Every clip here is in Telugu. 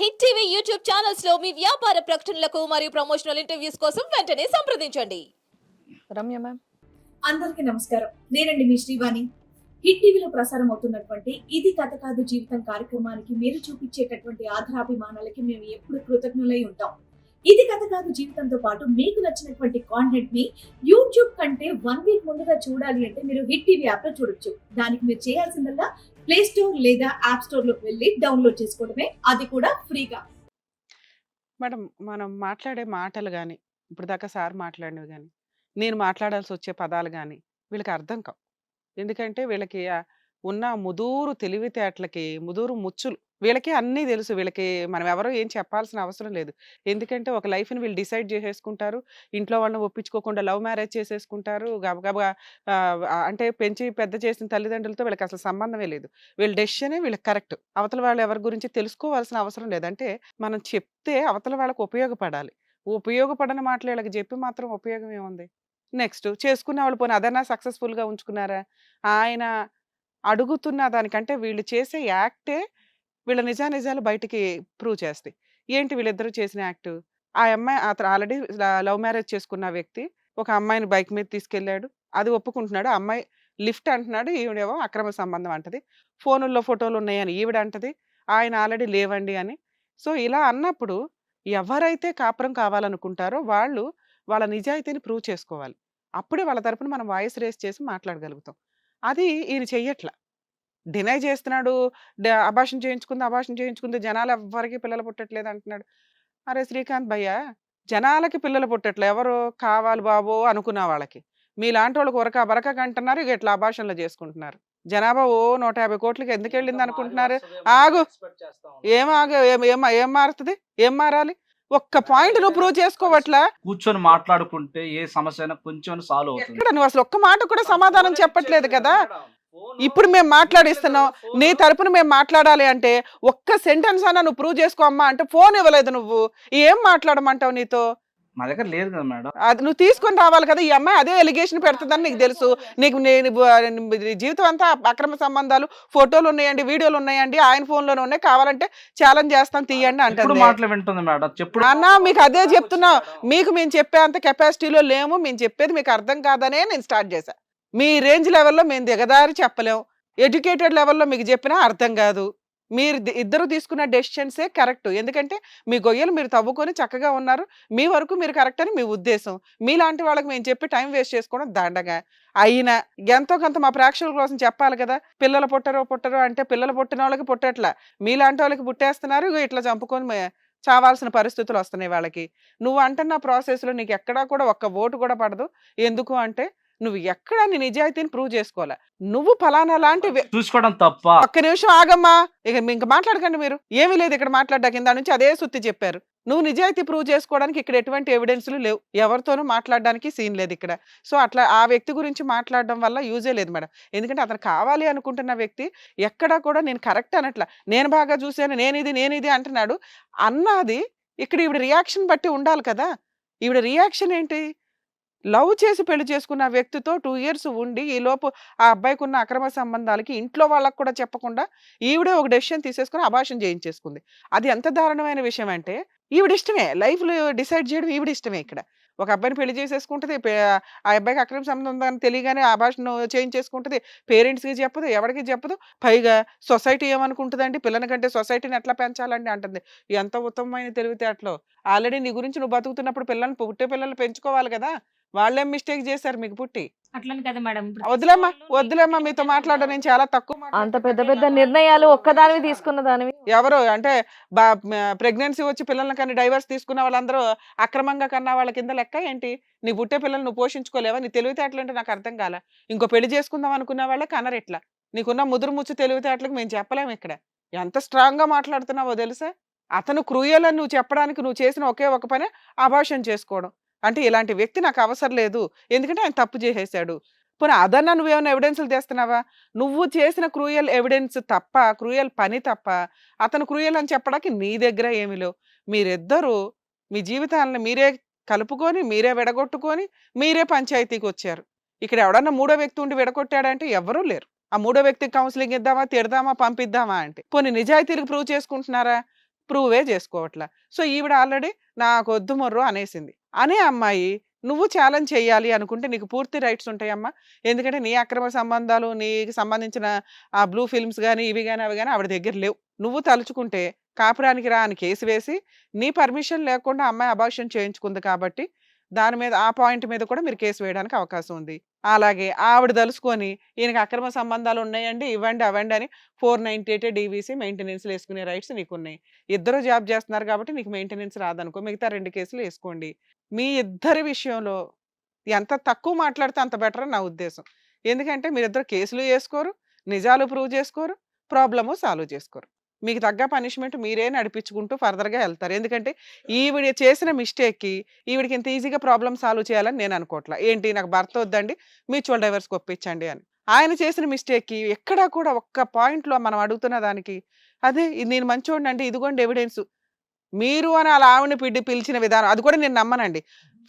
హిట్ టీవీ యూట్యూబ్ ఛానల్స్లో మీ వ్యాపార ప్రకటనలకు మరియు ప్రమోషనల్ ఇంటర్వ్యూస్ కోసం వెంటనే సంప్రదించండి. రమ్య మ్యామ్. అందరికీ నమస్కారం. నేనండి మీ శ్రీవాణి. హిట్ టీవీలో ప్రసారం అవుతున్నటువంటి ఇది కథ కాదు జీవితం కార్యక్రమానికి మీరు చూపించేటటువంటి ఆధారాభిమానాలకి మేము ఎప్పుడు కృతజ్ఞులై ఉంటాం. ఇది కథ కాదు జీవితంతో పాటు మీకు నచ్చినటువంటి కాంటెంట్ని యూట్యూబ్ కంటే వన్ వీక్ ముందుగా చూడాలి అంటే మీరు హిట్ టీవీ యాప్లో చూడొచ్చు. దానికి మీరు చేయాల్సిందల్లా ప్లే స్టోర్ లేదా యాప్ స్టోర్లోకి వెళ్ళి డౌన్లోడ్ చేసుకోవడమే అది కూడా ఫ్రీగా. మేడం మనం మాట్లాడే మాటలు కానీ ఇప్పుడు దాకా సార్ మాట్లాడినవి కానీ నేను మాట్లాడాల్సి వచ్చే పదాలు కానీ వీళ్ళకి అర్థం కావు. ఎందుకంటే వీళ్ళకి ఉన్న ముదూరు తెలివితేటలకి ముదూరు ముచ్చులు వీళ్ళకి అన్నీ తెలుసు. వీళ్ళకి మనం ఎవరో ఏం చెప్పాల్సిన అవసరం లేదు. ఎందుకంటే ఒక లైఫ్ని వీళ్ళు డిసైడ్ చేసేసుకుంటారు. ఇంట్లో వాళ్ళని ఒప్పించుకోకుండా లవ్ మ్యారేజ్ చేసేసుకుంటారు. గబగబా అంటే పెంచి పెద్ద చేసిన తల్లిదండ్రులతో వీళ్ళకి అసలు సంబంధమే లేదు. వీళ్ళ డెసిషనే వీళ్ళకి కరెక్ట్. అవతల వాళ్ళు ఎవరి గురించి తెలుసుకోవాల్సిన అవసరం లేదంటే మనం చెప్తే అవతల వాళ్ళకి ఉపయోగపడాలి. ఉపయోగపడని మాటలు వీళ్ళకి చెప్పి మాత్రం ఉపయోగం ఏముంది? నెక్స్ట్ చేసుకున్న వాళ్ళు పోనీ అదన్నా సక్సెస్ఫుల్గా ఉంచుకున్నారా? ఆయన అడుగుతున్న దానికంటే వీళ్ళు చేసే యాక్టే వీళ్ళ నిజానిజాలు బయటికి ప్రూవ్ చేస్తాయి. ఏంటి వీళ్ళిద్దరూ చేసిన యాక్ట్? ఆ అమ్మాయి అతను ఆల్రెడీ లవ్ మ్యారేజ్ చేసుకున్న వ్యక్తి ఒక అమ్మాయిని బైక్ మీద తీసుకెళ్ళాడు. అది ఒప్పుకుంటున్నాడు. ఆ అమ్మాయి లిఫ్ట్ అంటున్నాడు. ఈవిడేమో అక్రమ సంబంధం అంటది. ఫోనుల్లో ఫోటోలు ఉన్నాయని ఈవిడ అంటది. ఆయన ఆల్రెడీ లేవండి అని. సో ఇలా అన్నప్పుడు ఎవరైతే కాపురం కావాలనుకుంటారో వాళ్ళు వాళ్ళ నిజాయితీని ప్రూవ్ చేసుకోవాలి. అప్పుడే వాళ్ళ తరపున మనం వాయిస్ రేస్ చేసి మాట్లాడగలుగుతాం. అది ఈయన చెయ్యట్లా. డినై చేస్తున్నాడు. అభాషణ చేయించుకుంది అభాషణ చేయించుకుంది. జనాలు ఎవ్వరికి పిల్లలు పుట్టట్లేదు అంటున్నాడు. అరే శ్రీకాంత్ భయ్య జనాలకి పిల్లలు పుట్టట్లే. ఎవరు కావాలి బాబో అనుకున్న వాళ్ళకి. మీలాంటి వాళ్ళకి ఉరక బరక అంటున్నారు ఇక ఇట్లా అభాషణలు చేసుకుంటున్నారు. జనాభా ఓ నూట యాభై కోట్లకి ఎందుకు వెళ్ళింది అనుకుంటున్నారు? ఆగు. ఏం ఆగ. ఏం ఏం మారుతుంది? ఏం మారాలి? ఒక్క పాయింట్ నువ్వు ప్రూవ్ చేసుకోవట్లా? కూర్చొని మాట్లాడుకుంటే ఏ సమస్య కొంచెం సాల్వ్ అవుతుంది. నువ్వు అసలు ఒక్క మాట కూడా సమాధానం చెప్పట్లేదు కదా? ఇప్పుడు మేము మాట్లాడిస్తున్నాం నీ తరపున మేము మాట్లాడాలి అంటే ఒక్క సెంటెన్స్ అన్నా నువ్వు ప్రూవ్ చేసుకో అమ్మా అంటే ఫోన్ ఇవ్వలేదు నువ్వు. ఏం మాట్లాడమంటావు నీతో? మా దగ్గర లేదు కదా మేడం. అది నువ్వు తీసుకొని రావాలి కదా ఈ అమ్మాయి అదే ఎలిగేషన్ పెడుతుందని నీకు తెలుసు. నీకు నేను నీ జీవితం అంతా అక్రమ సంబంధాలు ఫోటోలు ఉన్నాయండి వీడియోలు ఉన్నాయండి ఆయన ఫోన్లోనే ఉన్నాయి. కావాలంటే ఛాలెంజ్ చేస్తాను తీయండి అంటే మాటలు వింటుంది మేడం? చెప్పుడు అన్నా మీకు అదే చెప్తున్నా మీకు మేము చెప్పే అంత కెపాసిటీలో లేము మేము చెప్పేది మీకు అర్థం కాదనే నేను స్టార్ట్ చేశా. మీ రేంజ్ లెవెల్లో మేము దిగదారి చెప్పలేం. ఎడ్యుకేటెడ్ లెవెల్లో మీకు చెప్పినా అర్థం కాదు. మీరు ఇద్దరు తీసుకున్న డెసిషన్సే కరెక్ట్. ఎందుకంటే మీ గొయ్యలు మీరు తవ్వుకొని చక్కగా ఉన్నారు. మీ వరకు మీరు కరెక్ట్ అని మీ ఉద్దేశం. మీలాంటి వాళ్ళకి మేము చెప్పి టైం వేస్ట్ చేసుకోవడం దండగా. అయినా ఎంతో కొంత మా ప్రేక్షకుల కోసం చెప్పాలి కదా. పిల్లలు పుట్టరో పుట్టరో అంటే పిల్లలు పుట్టిన వాళ్ళకి పుట్టట్లా. మీలాంటి వాళ్ళకి పుట్టేస్తున్నారు. ఇట్లా చంపుకొని చావాల్సిన పరిస్థితులు వస్తున్నాయి వాళ్ళకి. నువ్వు అంటున్న ప్రాసెస్లో నీకు ఎక్కడా కూడా ఒక్క ఓటు కూడా పడదు. ఎందుకు అంటే నువ్వు ఎక్కడ నీ నిజాయితీని ప్రూవ్ చేసుకోవాలి? నువ్వు ఫలానా లాంటి చూసుకోవడం తప్ప. ఒక్క నిమిషం ఆగమ్మా. ఇక ఇంకా మాట్లాడకండి మీరు. ఏమీ లేదు ఇక్కడ మాట్లాడ్డా కింద నుంచి అదే సుత్తి చెప్పారు. నువ్వు నిజాయితీ ప్రూవ్ చేసుకోవడానికి ఇక్కడ ఎటువంటి ఎవిడెన్స్లు లేవు. ఎవరితోనూ మాట్లాడడానికి సీన్ లేదు ఇక్కడ. సో అట్లా ఆ వ్యక్తి గురించి మాట్లాడడం వల్ల యూజే లేదు మేడం. ఎందుకంటే అతను కావాలి అనుకుంటున్న వ్యక్తి ఎక్కడా కూడా నేను కరెక్ట్ అనట్లా. నేను బాగా చూశాను నేను ఇది నేను ఇది అంటున్నాడు. అన్నది ఇక్కడ ఈవిడ రియాక్షన్ బట్టి ఉండాలి కదా. ఈవిడ రియాక్షన్ ఏంటి? లవ్ చేసి పెళ్ళి చేసుకున్న వ్యక్తితో టూ ఇయర్స్ ఉండి ఈ లోపు ఆ అబ్బాయికి ఉన్న అక్రమ సంబంధాలకి ఇంట్లో వాళ్ళకు కూడా చెప్పకుండా ఈవిడే ఒక డెసిషన్ తీసేసుకుని అభాషణ చేయించేసుకుంది. అది ఎంత దారుణమైన విషయం అంటే ఈవిడ ఇష్టమే. లైఫ్లో డిసైడ్ చేయడం ఈవిడ ఇష్టమే ఇక్కడ. ఒక అబ్బాయిని పెళ్ళి చేసేసుకుంటుంది ఆ అబ్బాయికి అక్రమ సంబంధం ఉందని తెలియగానే అభాషణ చేయించేసుకుంటుంది పేరెంట్స్కి చెప్పదు ఎవరికి చెప్పదు. పైగా సొసైటీ ఏమనుకుంటుందండి? పిల్లని కంటే సొసైటీని ఎట్లా పెంచాలండి అంటుంది. ఎంత ఉత్తమమైన తెలివితేటలో. ఆల్రెడీ నీ గురించి నువ్వు బతుకుతున్నప్పుడు పిల్లల్ని పుట్టే పిల్లల్ని పెంచుకోవాలి కదా. వాళ్ళేం మిస్టేక్ చేశారు మీకు పుట్టి? అట్లని కదా మేడం. వదిలేమ్మా వదిలేమ్మా మీతో మాట్లాడడం నేను చాలా తక్కువ అంత. పెద్ద పెద్ద నిర్ణయాలు ఒక్కదానివి తీసుకున్న దానివి? ఎవరు? అంటే ప్రెగ్నెన్సీ వచ్చి పిల్లల్ని కానీ డైవర్స్ తీసుకున్న వాళ్ళందరూ అక్రమంగా కన్నా వాళ్ళ కింద లెక్క ఏంటి? నీ పుట్టే పిల్లల్ని నువ్వు పోషించుకోలేవా? నీ తెలివితేటలు అంటే నాకు అర్థం కాల. ఇంకో పెళ్ళి చేసుకుందాం అనుకున్న వాళ్ళే కనరెట్లా. నీకున్న ముదురు ముచ్చు తెలివితేటలకు మేము చెప్పలేము ఇక్కడ. ఎంత స్ట్రాంగ్గా మాట్లాడుతున్నావో తెలుసా? అతను క్రూయల్ అని నువ్వు చెప్పడానికి నువ్వు చేసిన ఒకే ఒక పని అభాషణ చేసుకోవడం. అంటే ఇలాంటి వ్యక్తి నాకు అవసరం లేదు. ఎందుకంటే ఆయన తప్పు చేసేసాడు. పోనీ అదన్నా నువ్వేమైనా ఎవిడెన్స్లు తెస్తున్నావా? నువ్వు చేసిన క్రూయల్ ఎవిడెన్స్ తప్ప క్రూయల్ పని తప్ప అతను క్రూయల్ అని చెప్పడానికి నీ దగ్గర ఏమీ లేవు. మీరిద్దరూ మీ జీవితాలను మీరే కలుపుకొని మీరే విడగొట్టుకొని మీరే పంచాయతీకి వచ్చారు. ఇక్కడ ఎవడన్నా మూడో వ్యక్తి ఉండి విడగొట్టాడంటే ఎవరూ లేరు. ఆ మూడో వ్యక్తికి కౌన్సిలింగ్ ఇద్దామా తిడదామా పంపిద్దామా అంటే. పోనీ నిజాయితీలకు ప్రూవ్ చేసుకుంటున్నారా? ప్రూవే చేసుకోవట్లా. సో ఈవిడ ఆల్రెడీ నాకు వద్దు మొర్రు అనేసింది. అనే అమ్మాయి నువ్వు ఛాలెంజ్ చేయాలి అనుకుంటే నీకు పూర్తి రైట్స్ ఉంటాయమ్మా ఎందుకంటే నీ అక్రమ సంబంధాలు నీకు సంబంధించిన ఆ బ్లూ ఫిల్మ్స్ కానీ ఇవి కానీ అవి కానీ ఆవిడ దగ్గర లేవు. నువ్వు తలుచుకుంటే కాపురానికి రా అని కేసు వేసి నీ పర్మిషన్ లేకుండా అమ్మాయి అబార్షన్ చేయించుకుంది కాబట్టి దాని మీద ఆ పాయింట్ మీద కూడా మీరు కేసు వేయడానికి అవకాశం ఉంది. అలాగే ఆవిడ తలుసుకొని ఈయనకి అక్రమ సంబంధాలు ఉన్నాయండి ఇవ్వండి అవ్వండి అని ఫోర్ నైన్టీ ఎయిట్ డీవీసీ మెయింటెనెన్స్లు వేసుకునే రైట్స్ నీకు ఉన్నాయి ఇద్దరు జాబ్ చేస్తున్నారు కాబట్టి నీకు మెయింటెనెన్స్ రాదనుకో మిగతా రెండు కేసులు వేసుకోండి. మీ ఇద్దరి విషయంలో ఎంత తక్కువ మాట్లాడితే అంత బెటర్ అని నా ఉద్దేశం. ఎందుకంటే మీరిద్దరు కేసులు వేసుకోరు నిజాలు ప్రూవ్ చేసుకోరు ప్రాబ్లము సాల్వ్ చేసుకోరు. మీకు తగ్గ పనిష్మెంట్ మీరే నడిపించుకుంటూ ఫర్దర్గా వెళ్తారు. ఎందుకంటే ఈవిడ చేసిన మిస్టేక్కి ఈవిడికి ఇంత ఈజీగా ప్రాబ్లమ్ సాల్వ్ చేయాలని నేను అనుకోవట్లా ఏంటి నాకు భర్త వద్దండి మ్యూచువల్ డైవర్స్కి ఒప్పించండి అని. ఆయన చేసిన మిస్టేక్కి ఎక్కడా కూడా ఒక్క పాయింట్లో మనం అడుగుతున్న దానికి అదే నేను మంచోడిని అంటే ఇదిగోండి ఎవిడెన్స్. మీరు అని అలా ఆవిడని పిడి పిలిచిన విధానం అది కూడా నేను నమ్మనండి.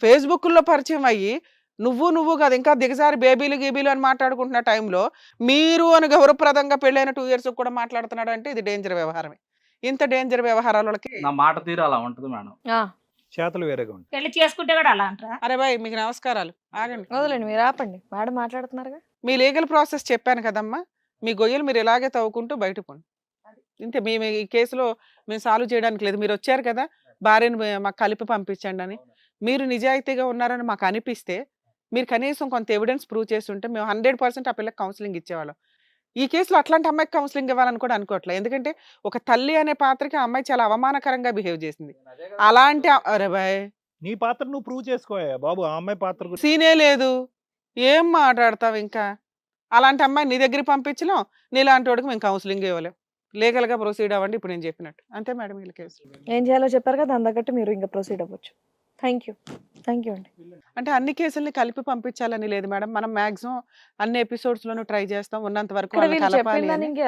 ఫేస్బుక్లో పరిచయం అయ్యి నువ్వు నువ్వు కాదు. ఇంకా దిగజారి బేబీలు గీబీలు అని మాట్లాడుకుంటున్న టైంలో మీరు అని గౌరవప్రదంగా పెళ్ళైన టూ ఇయర్స్ కూడా మాట్లాడుతున్నాడు అంటే ఇది డేంజర్ వ్యవహారమే. ఇంత డేంజర్ వ్యవహారాలకి నా మాట తీరు అలా ఉంటుంది మేడం. ఆ, చేతలు వేరేగా ఉంటాయి. పెళ్ళి చేసుకుంటే కూడా అలా అంటారా? అరే బాయ్ మీకు నమస్కారాలు. ఆగండి. వదలండి మీరు ఆపండి. మేడం మాట్లాడుతున్నారుగా. మీ లీగల్ ప్రాసెస్ చెప్పాను కదమ్మా. మీ గొయ్యలు మీరు ఇలాగే తవ్వుకుంటూ బయట పోండి. ఇంతే మీ మీ ఈ కేసులో మేము సాల్వ్ చేయడానికి లేదు. మీరు వచ్చారు కదా భార్యను మాకు కలిపి పంపించండి అని. మీరు నిజాయితీగా ఉన్నారని మాకు అనిపిస్తే మీరు కనీసం కొంత ఎవిడెన్స్ ప్రూవ్ చేసి ఉంటే మేము హండ్రెడ్ పర్సెంట్ ఆ పిల్లకి కౌన్సిలింగ్ ఇచ్చేవాళ్ళం. ఈ కేసులో అట్లాంటి అమ్మాయికి కౌన్సిలింగ్ ఇవ్వాలని కూడా అనుకోవట్లేదు. ఎందుకంటే ఒక తల్లి అనే పాత్రకి ఆ అమ్మాయి చాలా అవమానకరంగా బిహేవ్ చేసింది. అలాంటి అరే బాయ్! నీ పాత్ర నువ్వు ప్రూవ్ చేసుకోయా బాబు. ఆ అమ్మాయి పాత్ర సీనే లేదు. ఏం మాట్లాడతావు ఇంకా? అలాంటి అమ్మాయి నీ దగ్గర పంపించలేం నీలాంటి వాడికి మేము కౌన్సిలింగ్ ఇవ్వలేం. లీగల్గా ప్రొసీడ్ అవ్వండి ఇప్పుడు నేను చెప్పినట్టు. అంతే మేడం వీళ్ళ కేసు ఏం చేయాలో చెప్పారు కదా దాని తగ్గట్టు మీరు ఇంకా ప్రొసీడ్ అవ్వచ్చు. Thank you. థ్యాంక్ యూ అండి. అంటే అన్ని కేసుల్ని కలిపి పంపించాలని లేదు మేడం. మనం మాక్సిమం అన్ని ఎపిసోడ్స్ లోనూ ట్రై చేస్తాం. ఉన్నంత వరకు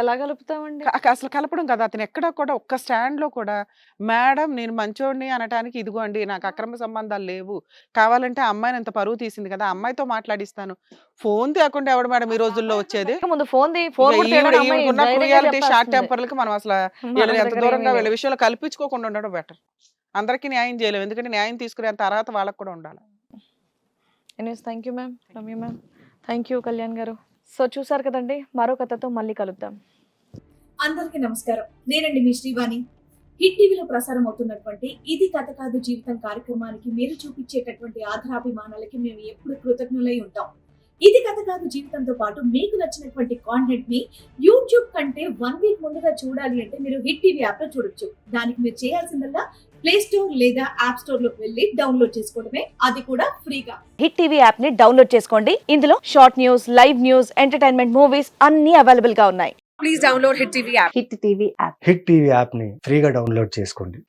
ఎలా కలుపుతామండి? అసలు కలపడం కదా. అతను ఎక్కడ కూడా ఒక్క స్టాండ్లో కూడా మేడం నేను మంచోడిని అనటానికి ఇదిగోండి నాకు అక్రమ సంబంధాలు లేవు. కావాలంటే అమ్మాయిని అంత పరువు తీసింది కదా అమ్మాయితో మాట్లాడిస్తాను. ఫోన్ తేకుండా ఎవడు మేడం ఈ రోజుల్లో వచ్చేది? ముందు ఫోన్ ధైర్యంగా క్రుయాలిటీ షార్ట్. టెంపర్లకి మనం అసలు ఎంత దూరంగా వీళ్ళ. విషయంలో కల్పించుకోకుండా ఉండడం బెటర్. అందరికీ న్యాయం చేయలేము ఎందుకంటే న్యాయం తీసుకునేంత అర్హత వాళ్ళకు కూడా ఉండాలి. Anyways thank you ma'am Ramya ma'am thank you Kalyan గారు. సో చూసారు కదండి మరో కథతో మళ్ళీ కలుద్దాం. అందరికీ నమస్కారం. నేనండి మీ శ్రీవాణి. హిట్ టీవీలో ప్రసారం అవుతున్నటువంటి ఇది కథ కాదు జీవితం కార్యక్రమానికి మీరు చూపించేటటువంటి ఆధారాభిమానాలకి మేము ఎప్పుడు కృతజ్ఞులై ఉంటాం. ఇది కథ కాదు జీవితంతో పాటు మీకు నచ్చినటువంటి కాంటెంట్ని యూట్యూబ్ కంటే వన్ వీక్ ముందుగా చూడాలి అంటే మీరు హిట్ టీవీ యాప్లో చూడొచ్చు. దానికి మీరు చేయాల్సిందల్లా ప్లే స్టోర్ లేదా యాప్ స్టోర్లోకి వెళ్ళి డౌన్లోడ్ చేసుకోవడమే. అది కూడా ఫ్రీగా. హిట్ టీవీ యాప్ని డౌన్లోడ్ చేసుకోండి. ఇందులో short news live news entertainment movies అన్ని అవైలబుల్గా ఉన్నాయి. Hit TV app Hit TV యాప్ని ఫ్రీగా డౌన్లోడ్ చేసుకోండి.